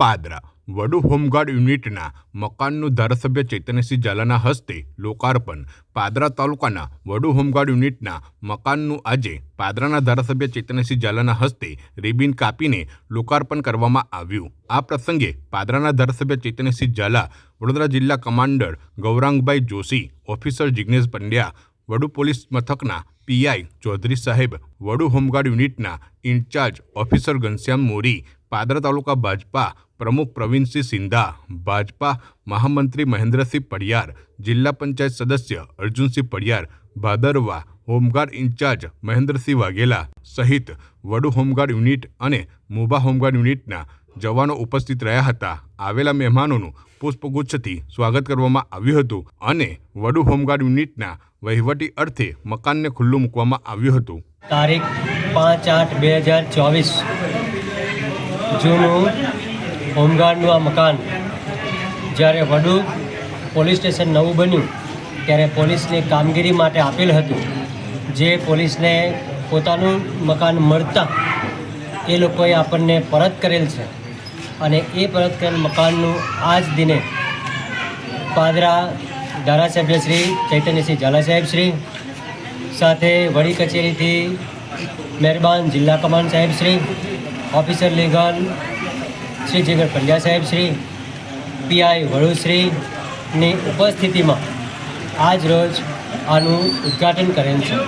પાદરા વડુ home guard યુનિટના મકાનનું ધારાસભ્ય ચૈતન્યસિંહ ઝાલાના હસ્તે લોકાર્પણ. પાદરા તાલુકાના વડુ હોમગાર્ડ યુનિટના મકાનનું આજે પાદરાના ધારાસભ્ય ચૈતન્યસિંહ ઝાલાના હસ્તે રિબિન કાપીને લોકાર્પણ કરવામાં આવ્યું. આ પ્રસંગે પાદરાના ધારાસભ્ય ચૈતન્યસિંહ ઝાલા, વડોદરા જિલ્લા commander Gaurangbhai Joshi, officer Jignesh Pandya, Vadu police મથકના પીઆઈ ચૌધરી સાહેબ, વડુ હોમગાર્ડ યુનિટના ઇન્ચાર્જ ઓફિસર ઘનશ્યામ મોરી, પાદરા તાલુકા ભાજપા પ્રમુખ પ્રવીણસિંહ સિંધા, ભાજપા મહામંત્રી મહેન્દ્રસિંહ પડિયાર, જિલ્લા પંચાયત સદસ્ય અર્જુનસિંહ પડિયાર, ભાદરવા હોમગાર્ડ ઇન્ચાર્જ મહેન્દ્રસિંહ વાઘેલા સહિત વડુ હોમગાર્ડ યુનિટ અને મોભા હોમગાર્ડ યુનિટના જવાનો ઉપસ્થિત રહ્યા હતા. આવેલા મહેમાનોનું પુષ્પગુચ્છથી સ્વાગત કરવામાં આવ્યું હતું અને વડુ હોમગાર્ડ યુનિટના વહીવટી અર્થે મકાનને ખુલ્લું મૂકવામાં આવ્યું હતું. તારીખ પાંચ આઠ બે હજાર ચોવીસ. જૂનું હોમગાર્ડનું આ મકાન જ્યારે વડુ પોલીસ સ્ટેશન નવું બન્યું, ત્યારે પોલીસની કામગીરી માટે આપેલ હતું. જે પોલીસને પોતાનું મકાન મળતા એ લોકોએ આપણને પરત કરેલ છે. અને એ પરત કરેલ મકાનનું આજ દિને પાદરા ધારાસભ્ય શ્રી ચૈતન્યસિંહ ઝાલા સાહેબ શ્રી, સાથે વડી કચેરીથી મહેરબાન જિલ્લા કમાન્ડ સાહેબ શ્રી, ઓફિસર લીગલ શ્રી જીગર પંડ્યા સાહેબ શ્રી પીઆઈ વડુશ્રીની ઉપસ્થિતિમાં આજ રોજ આનું ઉદ્ઘાટન કરેલ છે.